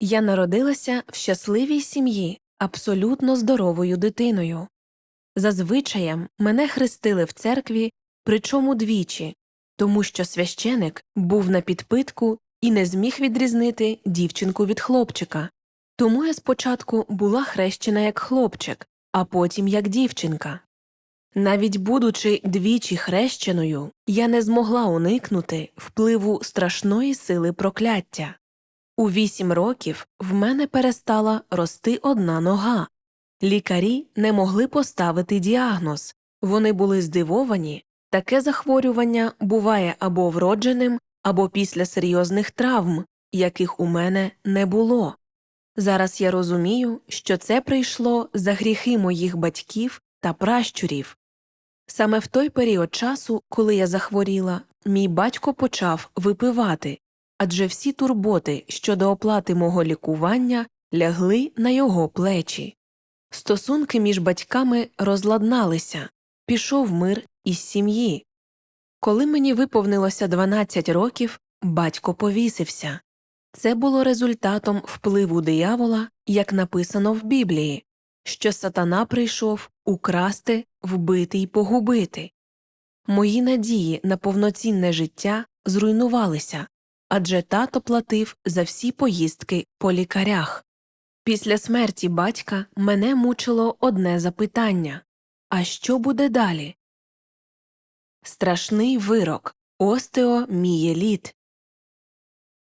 Я народилася в щасливій сім'ї, абсолютно здоровою дитиною. За звичаєм мене хрестили в церкві, причому двічі, тому що священик був на підпитку і не зміг відрізнити дівчинку від хлопчика. Тому я спочатку була хрещена як хлопчик, а потім як дівчинка. Навіть будучи двічі хрещеною, я не змогла уникнути впливу страшної сили прокляття. У вісім років в мене перестала рости одна нога. Лікарі не могли поставити діагноз, вони були здивовані таке захворювання буває або вродженим, або після серйозних травм, яких у мене не було. Зараз я розумію, що це прийшло за гріхи моїх батьків та пращурів. Саме в той період часу, коли я захворіла, мій батько почав випивати, адже всі турботи щодо оплати мого лікування лягли на його плечі. Стосунки між батьками розладналися, пішов мир із сім'ї. Коли мені виповнилося 12 років, батько повісився. Це було результатом впливу диявола, як написано в Біблії, що сатана прийшов украсти, вбити й погубити. Мої надії на повноцінне життя зруйнувалися, адже тато платив за всі поїздки по лікарях. Після смерті батька мене мучило одне запитання А що буде далі? Страшний вирок остеомієліт.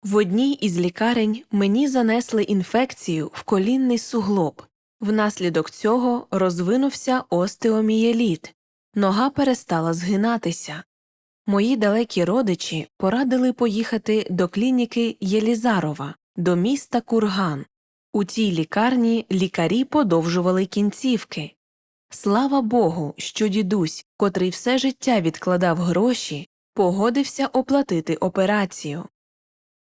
В одній із лікарень мені занесли інфекцію в колінний суглоб. Внаслідок цього розвинувся остеомієліт. Нога перестала згинатися. Мої далекі родичі порадили поїхати до клініки Єлізарова, до міста Курган. У цій лікарні лікарі подовжували кінцівки. Слава Богу, що дідусь, котрий все життя відкладав гроші, погодився оплатити операцію.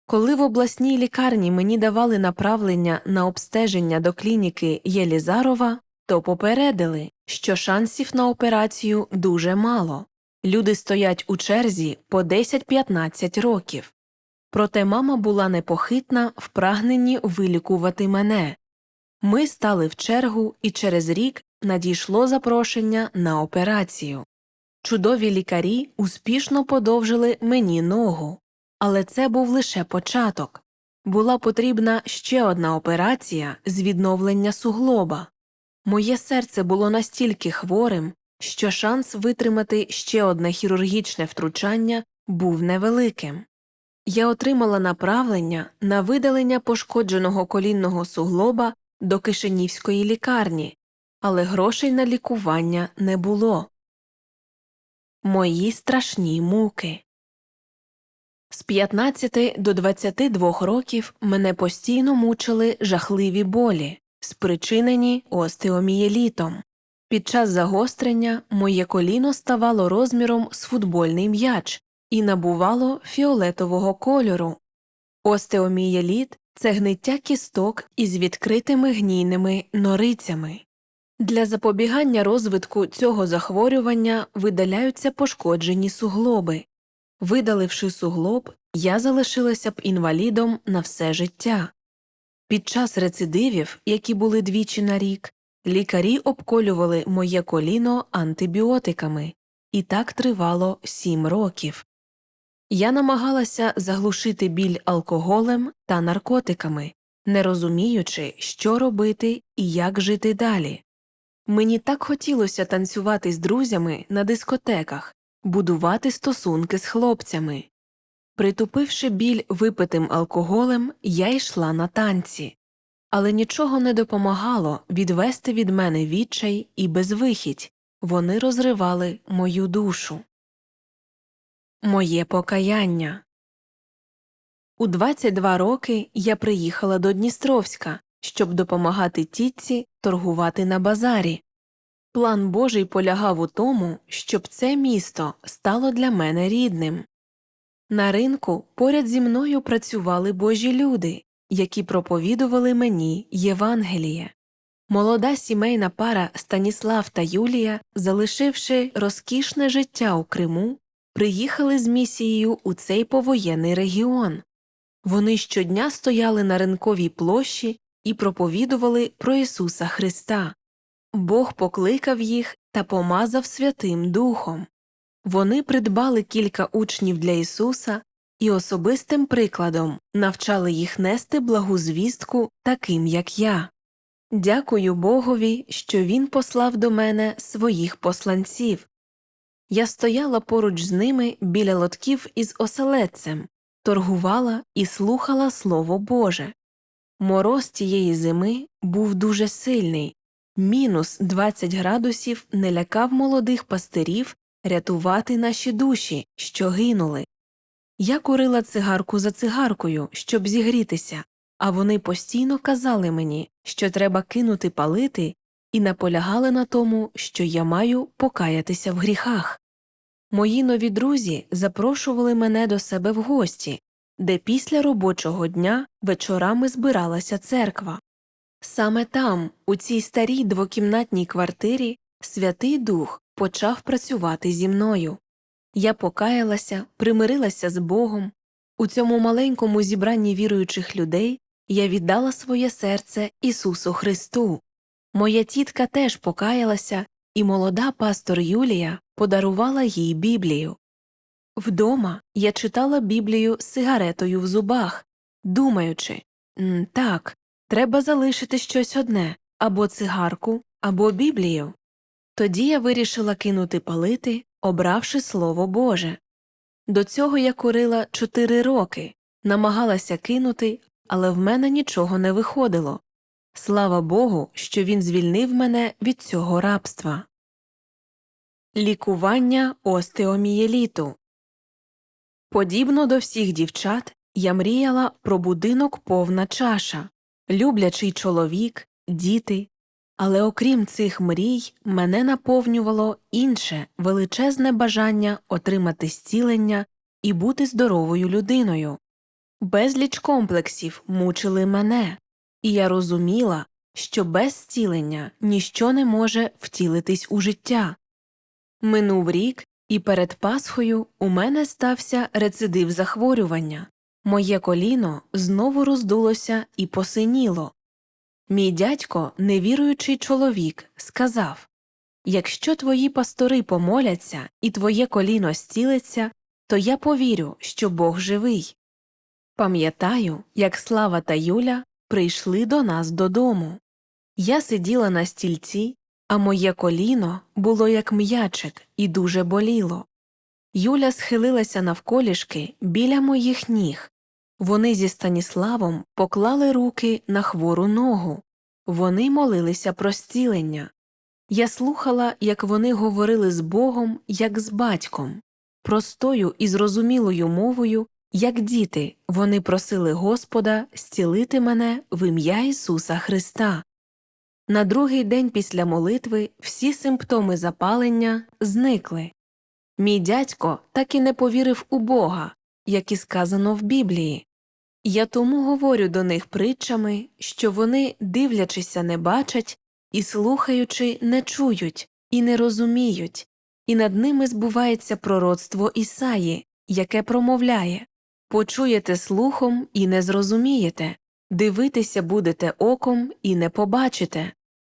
Коли в обласній лікарні мені давали направлення на обстеження до клініки Єлізарова, то попередили, що шансів на операцію дуже мало. Люди стоять у черзі по 10-15 років. Проте мама була непохитна в прагненні вилікувати мене. Ми стали в чергу, і через рік надійшло запрошення на операцію. Чудові лікарі успішно подовжили мені ногу. Але це був лише початок. Була потрібна ще одна операція з відновлення суглоба. Моє серце було настільки хворим, що шанс витримати ще одне хірургічне втручання був невеликим. Я отримала направлення на видалення пошкодженого колінного суглоба до Кишинівської лікарні, але грошей на лікування не було. Мої страшні муки. З 15 до 22 років мене постійно мучили жахливі болі, спричинені остеомієлітом. Під час загострення моє коліно ставало розміром з футбольний м'яч і набувало фіолетового кольору. Остеомієліт це гниття кісток із відкритими гнійними норицями. Для запобігання розвитку цього захворювання видаляються пошкоджені суглоби. Видаливши суглоб, я залишилася б інвалідом на все життя. Під час рецидивів, які були двічі на рік, лікарі обколювали моє коліно антибіотиками, і так тривало сім років. Я намагалася заглушити біль алкоголем та наркотиками, не розуміючи, що робити і як жити далі. Мені так хотілося танцювати з друзями на дискотеках, будувати стосунки з хлопцями. Притупивши біль випитим алкоголем, я йшла на танці, але нічого не допомагало відвести від мене відчай і безвихідь вони розривали мою душу. Моє покаяння у 22 роки я приїхала до Дністровська, щоб допомагати тітці торгувати на базарі. План Божий полягав у тому, щоб це місто стало для мене рідним. На ринку поряд зі мною працювали божі люди, які проповідували мені Євангеліє. Молода сімейна пара Станіслав та Юлія, залишивши розкішне життя у Криму, приїхали з місією у цей повоєнний регіон. Вони щодня стояли на ринковій площі і проповідували про Ісуса Христа. Бог покликав їх та помазав Святим Духом. Вони придбали кілька учнів для Ісуса і особистим прикладом навчали їх нести благу звістку таким, як я. Дякую Богові, що Він послав до мене своїх посланців. Я стояла поруч з ними біля лотків із оселедцем, торгувала і слухала Слово Боже. Мороз тієї зими був дуже сильний, мінус 20 градусів не лякав молодих пастирів рятувати наші душі, що гинули. Я курила цигарку за цигаркою, щоб зігрітися, а вони постійно казали мені, що треба кинути палити, і наполягали на тому, що я маю покаятися в гріхах. Мої нові друзі запрошували мене до себе в гості, де після робочого дня вечорами збиралася церква. Саме там, у цій старій двокімнатній квартирі, Святий Дух почав працювати зі мною. Я покаялася, примирилася з Богом. У цьому маленькому зібранні віруючих людей я віддала своє серце Ісусу Христу. Моя тітка теж покаялася, і молода пастор Юлія подарувала їй Біблію. Вдома я читала Біблію з сигаретою в зубах, думаючи так, треба залишити щось одне або цигарку, або Біблію. Тоді я вирішила кинути палити, обравши Слово Боже. До цього я курила чотири роки, намагалася кинути, але в мене нічого не виходило. Слава Богу, що він звільнив мене від цього рабства. Лікування остеомієліту Подібно до всіх дівчат, я мріяла про будинок повна чаша, люблячий чоловік, діти. Але окрім цих мрій, мене наповнювало інше величезне бажання отримати зцілення і бути здоровою людиною. Безліч комплексів мучили мене, і я розуміла, що без зцілення ніщо не може втілитись у життя. Минув рік, і перед Пасхою у мене стався рецидив захворювання. Моє коліно знову роздулося і посиніло. Мій дядько, невіруючий чоловік, сказав Якщо твої пастори помоляться і твоє коліно зцілиться, то я повірю, що Бог живий. Пам'ятаю, як Слава та Юля прийшли до нас додому. Я сиділа на стільці, а моє коліно було як м'ячик і дуже боліло. Юля схилилася навколішки біля моїх ніг. Вони зі Станіславом поклали руки на хвору ногу. Вони молилися про зцілення. Я слухала, як вони говорили з Богом, як з батьком. Простою і зрозумілою мовою, як діти, вони просили Господа зцілити мене в ім'я Ісуса Христа. На другий день після молитви всі симптоми запалення зникли. Мій дядько так і не повірив у Бога, як і сказано в Біблії. Я тому говорю до них притчами, що вони, дивлячися, не бачать, і слухаючи, не чують, і не розуміють, і над ними збувається пророцтво Ісаї, яке промовляє Почуєте слухом і не зрозумієте, дивитися будете оком і не побачите.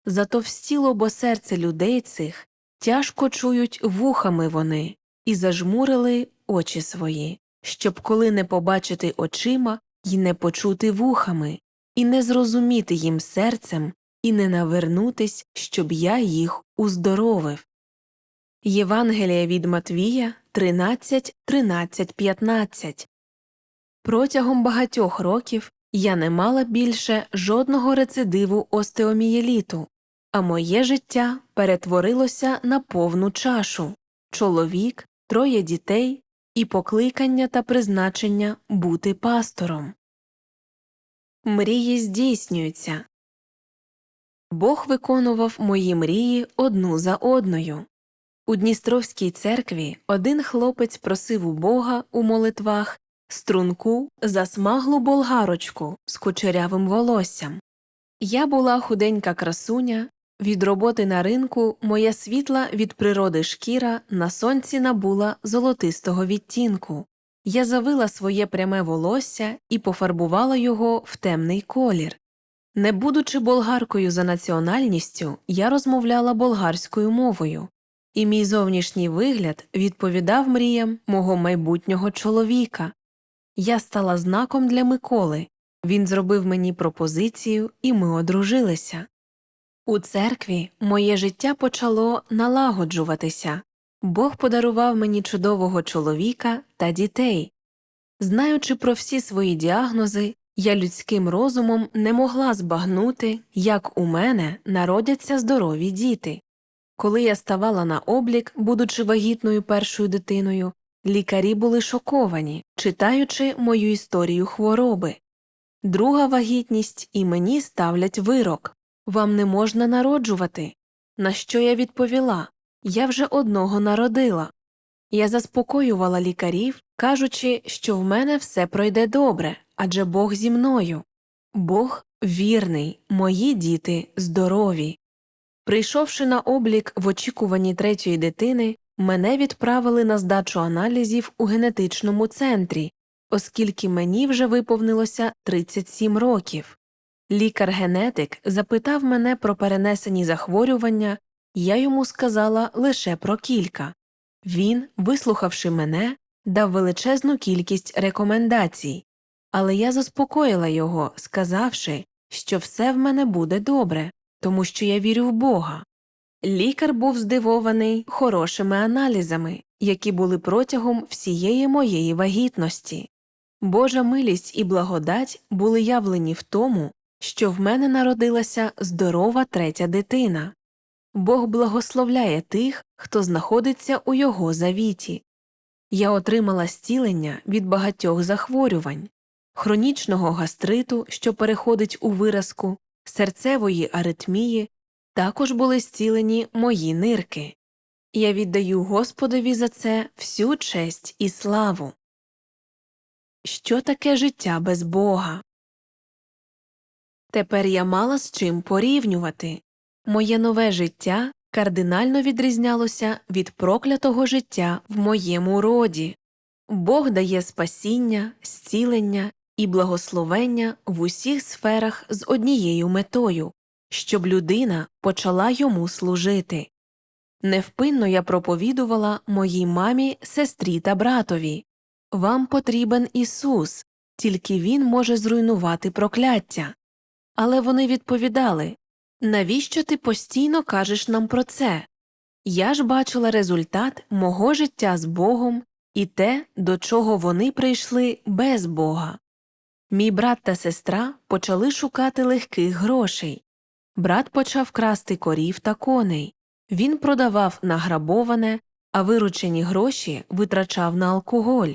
Зато встіло бо серце людей цих тяжко чують вухами вони, і зажмурили очі свої, щоб коли не побачити очима й не почути вухами, і не зрозуміти їм серцем, і не навернутись, щоб я їх уздоровив. Євангелія від Матвія 13, 13, 15 Протягом багатьох років я не мала більше жодного рецидиву остеомієліту, а моє життя перетворилося на повну чашу чоловік, троє дітей і покликання та призначення бути пастором. Мрії здійснюються. Бог виконував мої мрії одну за одною. У Дністровській церкві один хлопець просив у Бога у молитвах струнку засмаглу болгарочку з кучерявим волоссям. Я була худенька красуня, від роботи на ринку моя світла від природи шкіра на сонці набула золотистого відтінку. Я завила своє пряме волосся і пофарбувала його в темний колір. Не будучи болгаркою за національністю, я розмовляла болгарською мовою, і мій зовнішній вигляд відповідав мріям мого майбутнього чоловіка. Я стала знаком для Миколи. Він зробив мені пропозицію, і ми одружилися. У церкві моє життя почало налагоджуватися. Бог подарував мені чудового чоловіка та дітей. Знаючи про всі свої діагнози, я людським розумом не могла збагнути, як у мене народяться здорові діти. Коли я ставала на облік, будучи вагітною першою дитиною, лікарі були шоковані, читаючи мою історію хвороби. Друга вагітність і мені ставлять вирок вам не можна народжувати. На що я відповіла Я вже одного народила. Я заспокоювала лікарів, кажучи, що в мене все пройде добре, адже Бог зі мною. Бог вірний, мої діти здорові. Прийшовши на облік в очікуванні третьої дитини, мене відправили на здачу аналізів у генетичному центрі, оскільки мені вже виповнилося 37 років. Лікар-генетик запитав мене про перенесені захворювання, я йому сказала лише про кілька. Він, вислухавши мене, дав величезну кількість рекомендацій, але я заспокоїла його, сказавши, що все в мене буде добре, тому що я вірю в Бога. Лікар був здивований хорошими аналізами, які були протягом всієї моєї вагітності. Божа милість і благодать були явлені в тому, що в мене народилася здорова третя дитина. Бог благословляє тих, хто знаходиться у його завіті. Я отримала зцілення від багатьох захворювань хронічного гастриту, що переходить у виразку, серцевої аритмії, також були зцілені мої нирки. Я віддаю Господові за це всю честь і славу. Що таке життя без Бога? Тепер я мала з чим порівнювати. Моє нове життя кардинально відрізнялося від проклятого життя в моєму роді. Бог дає спасіння, зцілення і благословення в усіх сферах з однією метою, щоб людина почала йому служити. Невпинно я проповідувала моїй мамі, сестрі та братові Вам потрібен Ісус, тільки Він може зруйнувати прокляття. Але вони відповідали Навіщо ти постійно кажеш нам про це? Я ж бачила результат мого життя з Богом і те, до чого вони прийшли без Бога. Мій брат та сестра почали шукати легких грошей. Брат почав красти корів та коней. Він продавав награбоване, а виручені гроші витрачав на алкоголь.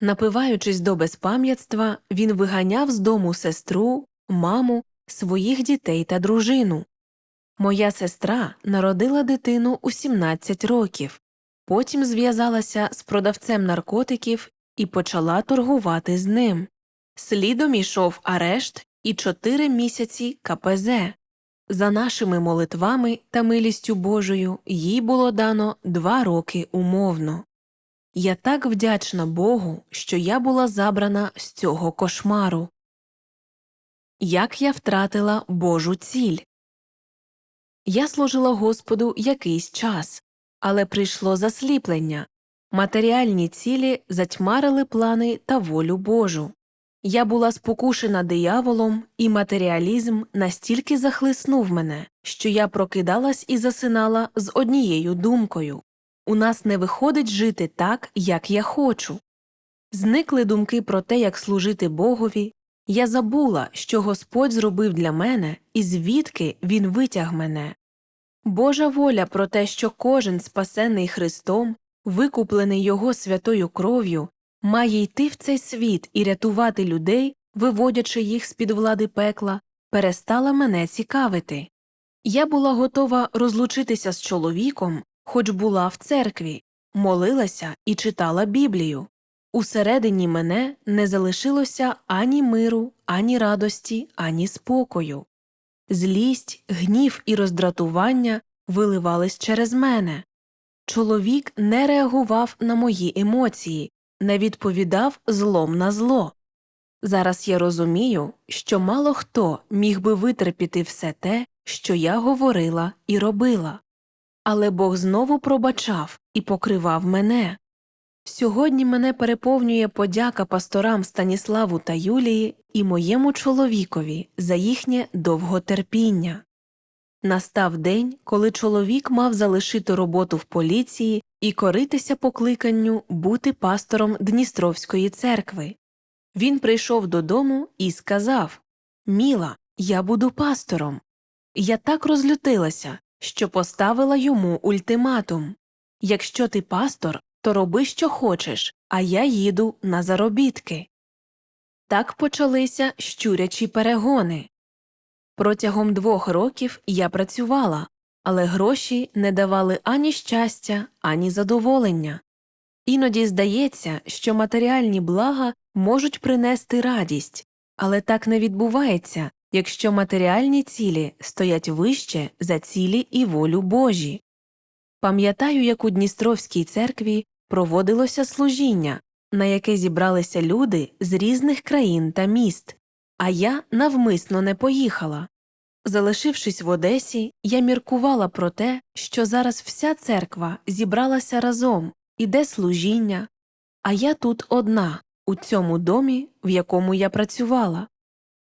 Напиваючись до безпам'ятства, він виганяв з дому сестру, маму, своїх дітей та дружину. Моя сестра народила дитину у 17 років, потім зв'язалася з продавцем наркотиків і почала торгувати з ним. Слідом ішов арешт і чотири місяці КПЗ. За нашими молитвами та милістю Божою їй було дано два роки умовно. Я так вдячна Богу, що я була забрана з цього кошмару. Як я втратила Божу ціль. Я служила Господу якийсь час, але прийшло засліплення матеріальні цілі затьмарили плани та волю Божу. Я була спокушена дияволом, і матеріалізм настільки захлиснув мене, що я прокидалась і засинала з однією думкою у нас не виходить жити так, як я хочу. Зникли думки про те, як служити Богові. Я забула, що Господь зробив для мене і звідки Він витяг мене. Божа воля про те, що кожен спасений Христом, викуплений Його святою кров'ю, має йти в цей світ і рятувати людей, виводячи їх з під влади пекла, перестала мене цікавити. Я була готова розлучитися з чоловіком, хоч була в церкві, молилася і читала Біблію. Усередині мене не залишилося ані миру, ані радості, ані спокою. Злість, гнів і роздратування виливались через мене. Чоловік не реагував на мої емоції, не відповідав злом на зло. Зараз я розумію, що мало хто міг би витерпіти все те, що я говорила і робила. Але Бог знову пробачав і покривав мене. Сьогодні мене переповнює подяка пасторам Станіславу та Юлії і моєму чоловікові за їхнє довготерпіння. Настав день, коли чоловік мав залишити роботу в поліції і коритися покликанню бути пастором Дністровської церкви. Він прийшов додому і сказав Міла, я буду пастором. Я так розлютилася, що поставила йому ультиматум Якщо ти пастор, то роби, що хочеш, а я їду на заробітки. Так почалися щурячі перегони. Протягом двох років я працювала, але гроші не давали ані щастя, ані задоволення. Іноді здається, що матеріальні блага можуть принести радість, але так не відбувається, якщо матеріальні цілі стоять вище за цілі і волю Божі. Пам'ятаю, як у Дністровській церкві проводилося служіння, на яке зібралися люди з різних країн та міст, а я навмисно не поїхала. Залишившись в Одесі, я міркувала про те, що зараз вся церква зібралася разом, іде служіння, а я тут одна, у цьому домі, в якому я працювала.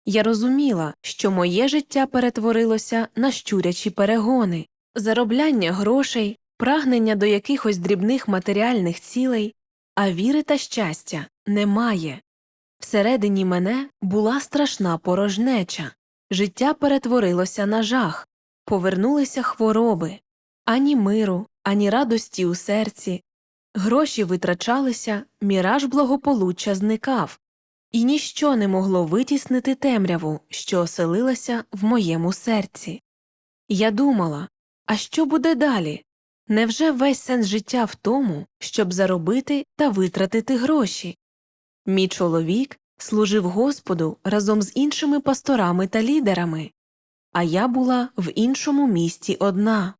Я розуміла, що моє життя перетворилося на щурячі перегони, заробляння грошей, прагнення до якихось дрібних матеріальних цілей, а віри та щастя немає. Всередині мене була страшна порожнеча, життя перетворилося на жах, повернулися хвороби, ані миру, ані радості у серці, гроші витрачалися, міраж благополуччя зникав, і ніщо не могло витіснити темряву, що оселилася в моєму серці. Я думала, а що буде далі? Невже весь сенс життя в тому, щоб заробити та витратити гроші? Мій чоловік служив Господу разом з іншими пасторами та лідерами, а я була в іншому місті одна.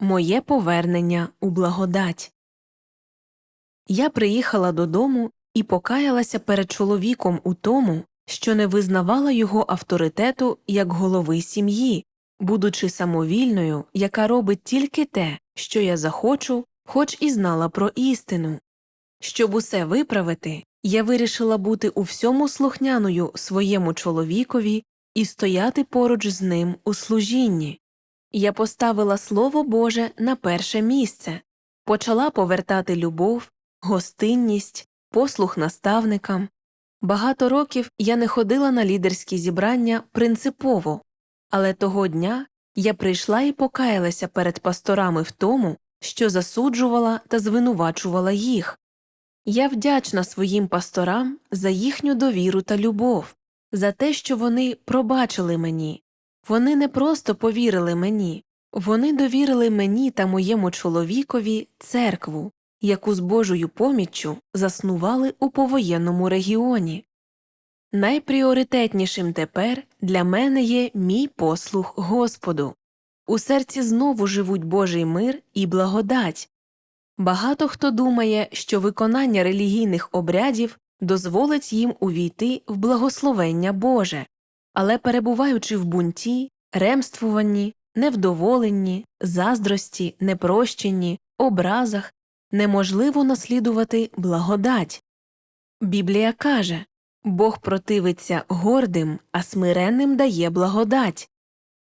Моє повернення у благодать. Я приїхала додому і покаялася перед чоловіком у тому, що не визнавала його авторитету як голови сім'ї, будучи самовільною, яка робить тільки те, що я захочу, хоч і знала про істину. Щоб усе виправити, я вирішила бути у всьому слухняною своєму чоловікові і стояти поруч з ним у служінні. Я поставила Слово Боже на перше місце, почала повертати любов, гостинність, послух наставникам. Багато років я не ходила на лідерські зібрання принципово, але того дня я прийшла і покаялася перед пасторами в тому, що засуджувала та звинувачувала їх. Я вдячна своїм пасторам за їхню довіру та любов, за те, що вони пробачили мені. Вони не просто повірили мені, вони довірили мені та моєму чоловікові церкву, яку з Божою поміччю заснували у повоєнному регіоні. Найпріоритетнішим тепер для мене є мій послух Господу. У серці знову живуть Божий мир і благодать. Багато хто думає, що виконання релігійних обрядів дозволить їм увійти в благословення Боже, але перебуваючи в бунті, ремствуванні, невдоволенні, заздрості, непрощенні, образах, неможливо наслідувати благодать. Біблія каже Бог противиться гордим, а смиренним дає благодать.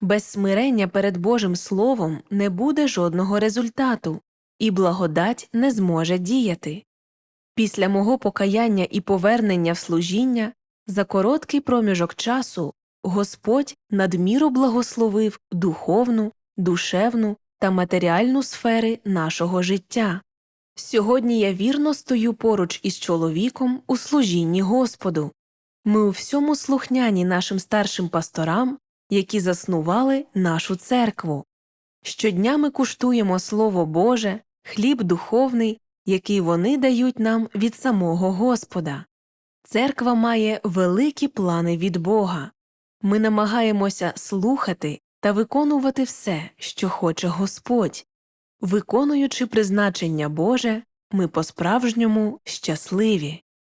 Без смирення перед Божим Словом не буде жодного результату, і благодать не зможе діяти. Після мого покаяння і повернення в служіння за короткий проміжок часу Господь надміру благословив духовну, душевну та матеріальну сфери нашого життя. Сьогодні я вірно стою поруч із чоловіком у служінні Господу. Ми у всьому слухняні нашим старшим пасторам, які заснували нашу церкву. Щодня ми куштуємо Слово Боже, хліб духовний, який вони дають нам від самого Господа. Церква має великі плани від Бога. Ми намагаємося слухати та виконувати все, що хоче Господь. Виконуючи призначення Боже, ми по-справжньому щасливі.